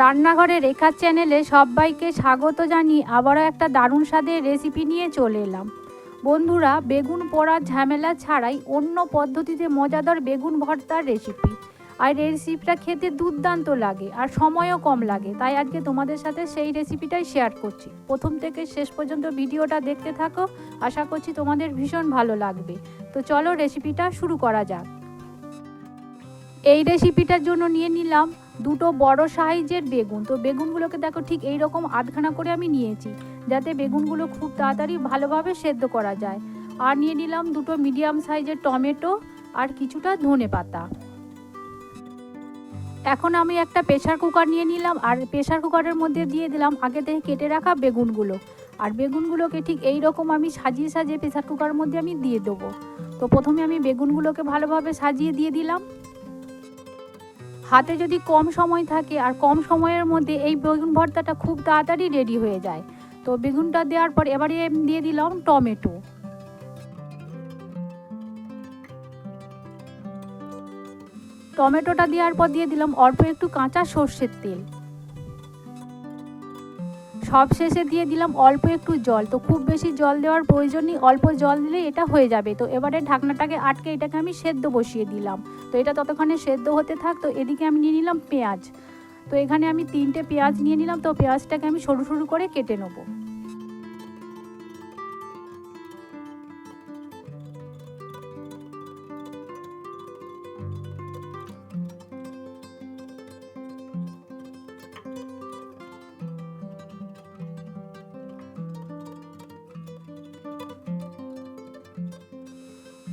রান্নাঘরে রেখার চ্যানেলে সবাইকে স্বাগত জানিয়ে আবারও একটা দারুণ স্বাদের রেসিপি নিয়ে চলে এলাম। বন্ধুরা, বেগুন পোড়ার ঝামেলা ছাড়াই অন্য পদ্ধতিতে মজাদার বেগুন ভর্তার রেসিপি আর রেসিপিটা খেতে দুর্দান্ত লাগে আর সময়ও কম লাগে। তাই আজকে তোমাদের সাথে সেই রেসিপিটাই শেয়ার করছি। প্রথম থেকে শেষ পর্যন্ত ভিডিওটা দেখতে থাকো। আশা করছি তোমাদের ভীষণ ভালো লাগবে। তো চলো রেসিপিটা শুরু করা যাক। এই রেসিপিটার জন্য নিয়ে নিলাম দুটো বড় সাইজের বেগুন। তো বেগুনগুলোকে দেখো ঠিক এই রকম আধখানা করে আমি নিয়েছি, যাতে বেগুনগুলো খুব তাড়াতাড়ি ভালোভাবে সেদ্ধ করা যায়। আর নিয়ে নিলাম দুটো মিডিয়াম সাইজের টমেটো আর কিছুটা ধনে পাতা। এখন আমি একটা প্রেশার কুকার নিয়ে নিলাম, আর প্রেশার কুকারের মধ্যে দিয়ে দিলাম আগে থেকে কেটে রাখা বেগুনগুলো। আর বেগুনগুলোকে ঠিক এই রকম আমি সাজিয়ে সাজিয়ে প্রেশার কুকারের মধ্যে আমি দিয়ে দেবো। তো প্রথমে আমি বেগুনগুলোকে ভালোভাবে সাজিয়ে দিয়ে দিলাম। হাতে যদি কম সময় থাকে আর কম সময়ের মধ্যে এই বেগুন ভর্তাটা খুব তাড়াতাড়ি রেডি হয়ে যায়। তো বেগুনটা দেওয়ার পর এবারে দিয়ে দিলাম টমেটো। টমেটোটা দেওয়ার পর দিয়ে দিলাম অল্প একটু কাঁচা সর্ষের তেল। সব শেষে দিয়ে দিলাম অল্প একটু জল। তো খুব বেশি জল দেওয়ার প্রয়োজন নেই অল্প জল দিলে এটা হয়ে যাবে। তো এবারে ঢাকনাটাকে আটকে এটাকে আমি সেদ্ধ বসিয়ে দিলাম। তো এটা ততক্ষণে সেদ্ধ হতে থাক, তো এদিকে আমি নিয়ে নিলাম পেঁয়াজ। তো এখানে আমি তিনটে পেঁয়াজ নিয়ে নিলাম, তো পেঁয়াজটাকে আমি সরু সরু করে কেটে নেব।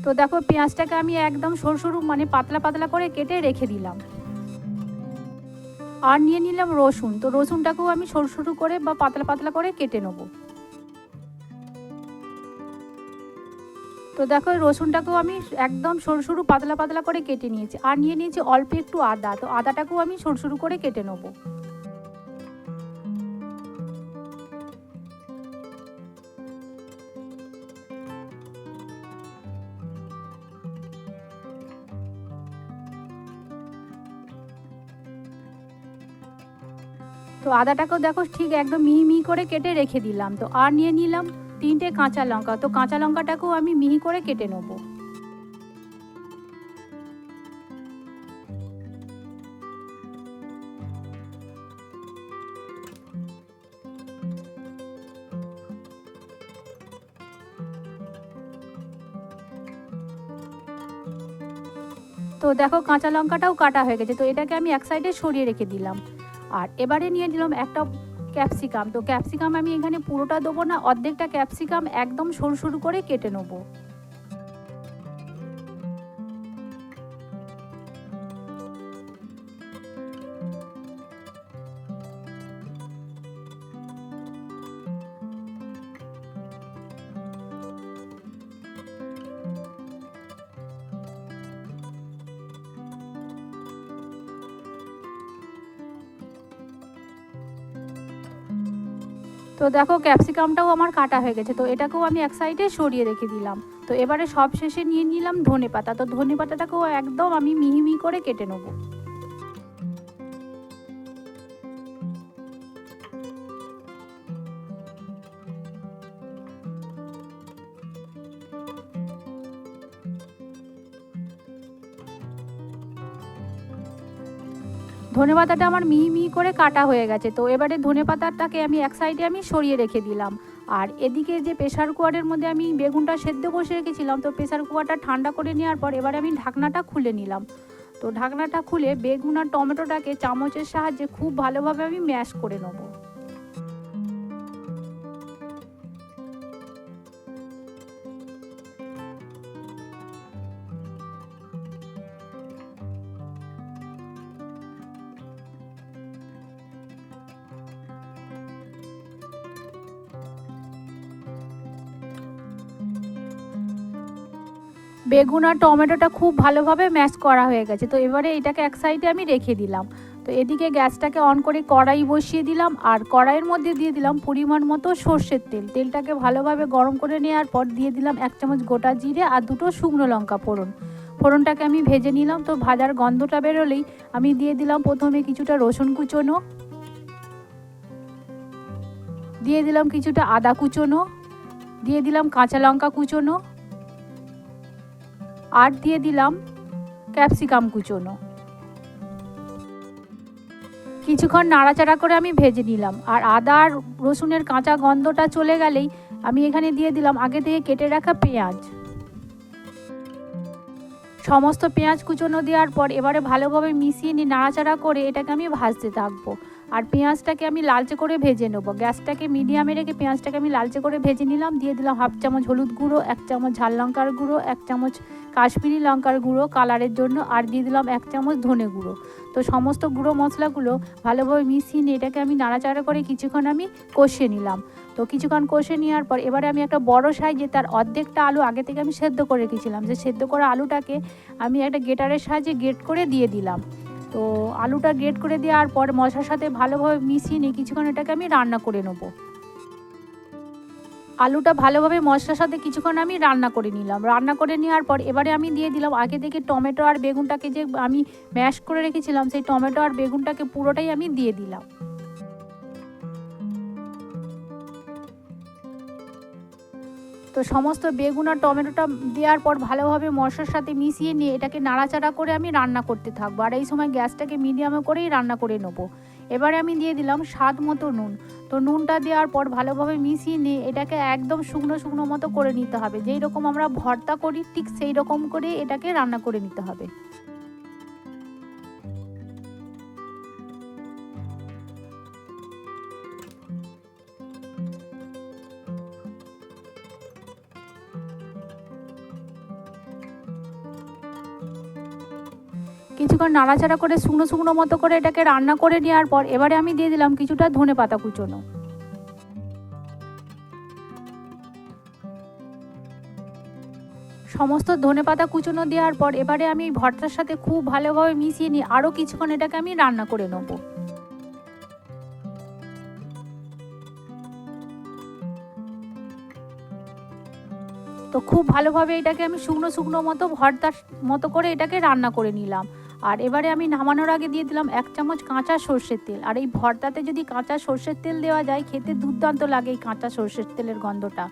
তো দেখো পেঁয়াজটাকে আমি একদম সরু সরু মানে পাতলা পাতলা করে কেটে রেখে দিলাম। আর নিয়ে নিলাম রসুন। তো রসুনটাকেও আমি সরু সরু করে বা পাতলা পাতলা করে কেটে নেব। তো দেখো রসুনটাকেও আমি একদম সরু সরু, পাতলা পাতলা করে কেটে নিয়েছি। আর নিয়ে নিয়েছি অল্প একটু আদা। তো আদাটাকেও আমি সরু সরু করে কেটে নেব। তো আদাটাকেও দেখো ঠিক একদম মিহি মিহি করে কেটে রেখে দিলাম। তো আর নিয়ে নিলাম তিনটে কাঁচা লঙ্কা। তো কাঁচা লঙ্কাটাকেও আমি মিহি করে কেটে নেব। তো দেখো কাঁচা লঙ্কাটাও কাটা হয়ে গেছে। তো এটাকে আমি এক সাইডে সরিয়ে রেখে দিলাম। আর এবারে নিয়ে নিলাম একটা ক্যাপসিকাম তো ক্যাপসিকাম আমি এখানে পুরোটা দেবো না, অর্ধেকটা ক্যাপসিকাম একদম সরু সরু করে কেটে নেব। তো দেখো ক্যাপসিকামটাও আমার কাটা হয়ে গেছে, তো এটাকেও আমি এক সাইডে সরিয়ে রেখে দিলাম। তো এবারে সব শেষে নিয়ে নিলাম ধনে পাতা তো ধনে পাতাটাকেও একদম আমি মিহি মিহি করে কেটে নেব। ধনে পাতাটা আমার মিহি মিহি করে কাটা হয়ে গেছে, তো এবারে ধনে পাতাটাকে আমি এক সাইডে আমি সরিয়ে রেখে দিলাম। আর এদিকে যে প্রেশার কুকারের মধ্যে আমি বেগুনটা সেদ্ধ বসে রেখেছিলাম, তো প্রেশার কুকারটা ঠান্ডা করে নেওয়ার পর এবারে আমি ঢাকনাটা খুলে নিলাম। তো ঢাকনাটা খুলে বেগুন আর টমেটোটাকে চামচের সাহায্যে খুব ভালোভাবে আমি ম্যাশ করে নেব। বেগুন আর টমেটোটা খুব ভালোভাবে ম্যাশ করা হয়ে গেছে। তো এবারে এটাকে এক সাইডে আমি রেখে দিলাম। তো এদিকে গ্যাসটাকে অন করে কড়াই বসিয়ে দিলাম আর কড়াইয়ের মধ্যে দিয়ে দিলাম পরিমাণ মতো সর্ষের তেল। তেলটাকে ভালোভাবে গরম করে নেওয়ার পর দিয়ে দিলাম এক চামচ গোটা জিরে আর দুটো শুকনো লঙ্কা ফোড়ন। ফোড়নটাকে আমি ভেজে নিলাম। তো ভাজার গন্ধটা বেরোলেই আমি দিয়ে দিলাম প্রথমে কিছুটা রসুন কুচোনো। দিয়ে দিলাম কিছুটা আদা কুচোনো। দিয়ে দিলাম কাঁচা লঙ্কা কুচোনো। আর দিয়ে দিলাম ক্যাপসিকাম কুচোনো। কিছুক্ষণ নাড়াচাড়া করে আমি ভেজে নিলাম। আর আদা আর রসুনের কাঁচা গন্ধটা চলে গেলেই আমি এখানে দিয়ে দিলাম আগে থেকে কেটে রাখা পেঁয়াজ। সমস্ত পেঁয়াজ কুচোনো দেওয়ার পর এবারে ভালোভাবে মিশিয়ে নিয়ে নাড়াচাড়া করে এটাকে আমি ভাজতে থাকব। আর পেঁয়াজটাকে আমি লালচে করে ভেজে নেব। গ্যাসটাকে মিডিয়ামে রেখে পেঁয়াজটাকে আমি লালচে করে ভেজে নিলাম। দিয়ে দিলাম হাফ চামচ হলুদ গুঁড়ো, এক চামচ ঝাল লঙ্কার গুঁড়ো, এক চামচ কাশ্মীরি লঙ্কার গুঁড়ো কালারের জন্য, আর দিয়ে দিলাম এক চামচ ধনে গুঁড়ো। তো সমস্ত গুঁড়ো মশলাগুলো ভালোভাবে মিশিয়ে নিয়ে এটাকে আমি নাড়াচাড়া করে কিছুক্ষণ আমি কষিয়ে নিলাম। তো কিছুক্ষণ কষে নেওয়ার পর এবারে আমি একটা বড় সাইজে তার অর্ধেকটা আলু আগে থেকে আমি সেদ্ধ করে রেখেছিলাম। যে সেদ্ধ করা আলুটাকে আমি একটা গেটারের সাহায্যে গেট করে দিয়ে দিলাম। তো আলুটা গ্রেট করে দেওয়ার পর মশলার সাথে ভালোভাবে মিশিয়ে নিয়ে কিছুক্ষণ এটাকে আমি রান্না করে নেব। আলুটা ভালোভাবে মশলার সাথে কিছুক্ষণ আমি রান্না করে নিলাম। রান্না করে নেওয়ার পর এবারে আমি দিয়ে দিলাম আগে থেকে টমেটো আর বেগুনটাকে যে আমি ম্যাশ করে রেখেছিলাম, সেই টমেটো আর বেগুনটাকে পুরোটাই আমি দিয়ে দিলাম। তো সমস্ত বেগুন আর টমেটোটা দেওয়ার পর ভালোভাবে মশার সাথে মিশিয়ে নিয়ে এটাকে নাড়াচাড়া করে আমি রান্না করতে থাকব। আর এই সময় গ্যাসটাকে মিডিয়ামে করেই রান্না করে নেব। এবারে আমি দিয়ে দিলাম স্বাদ মতো নুন। তো নুনটা দেওয়ার পর ভালোভাবে মিশিয়ে নিয়ে এটাকে একদম শুকনো শুকনো মতো করে নিতে হবে। যেই রকম আমরা ভর্তা করি, ঠিক সেই রকম করে এটাকে রান্না করে নিতে হবে। কিছুক্ষণ নাড়াচাড়া করে শুকনো শুকনো মতো করে এটাকে রান্না করে নেওয়ার পর এবারে আমি দিয়ে দিলাম কিছুটা ধনে পাতা কুচোনো। সমস্ত ধনে পাতা কুচোনো দেওয়ার পর এবারে আমি ভর্তার সাথে খুব ভালোভাবে মিশিয়ে নিই আরও কিছুক্ষণ এটাকে আমি রান্না করে নেব। তো খুব ভালোভাবে এটাকে আমি শুকনো শুকনো মতো ভর্তার মতো করে এটাকে রান্না করে নিলাম। আর এবারে আমি নামানোর আগে দিয়ে দিলাম এক চামচ কাঁচা সর্ষের তেল। আর এই ভর্তাতে যদি কাঁচা সর্ষের তেল দেওয়া যায়, খেতে দুর্দান্ত লাগে এই কাঁচা সর্ষের তেলের গন্ধটা।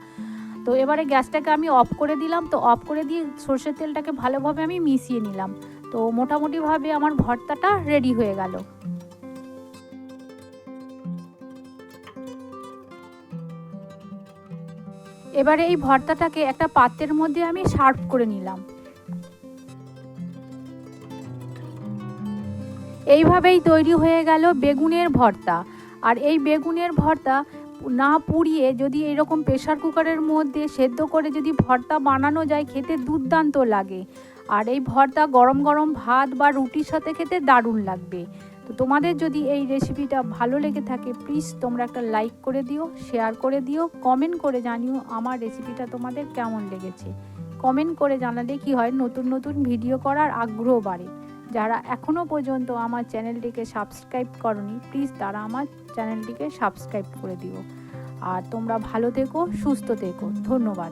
তো এবারে গ্যাসটাকে আমি অফ করে দিলাম। তো অফ করে দিয়ে সর্ষের তেলটাকে ভালোভাবে আমি মিশিয়ে নিলাম। তো মোটামুটিভাবে আমার ভর্তাটা রেডি হয়ে গেল। এবারে এই ভর্তাটাকে একটা পাত্রের মধ্যে আমি সার্ভ করে নিলাম। এইভাবেই তৈরি হয়ে গেল বেগুনের ভর্তা। আর এই বেগুনের ভর্তা না পুড়িয়ে যদি এরকম প্রেশার কুকারের মধ্যে সেদ্ধ করে যদি ভর্তা বানানো যায়, খেতে দুর্দান্ত লাগে। আর এই ভর্তা গরম গরম ভাত বা রুটির সাথে খেতে দারুণ লাগবে। তো তোমাদের যদি এই রেসিপিটা ভালো লেগে থাকে প্লিজ তোমরা একটা লাইক করে দিও শেয়ার করে দিও কমেন্ট করে জানিও আমার রেসিপিটা তোমাদের কেমন লেগেছে। কমেন্ট করে জানালে কি হয়, নতুন নতুন ভিডিও করার আগ্রহ বাড়ে। যারা এখনও পর্যন্ত আমার চ্যানেলটিকে সাবস্ক্রাইব করনি প্লিজ তারা আমার চ্যানেলটিকে সাবস্ক্রাইব করে দিও। আর তোমরা ভালো থেকো, সুস্থ থেকো। ধন্যবাদ।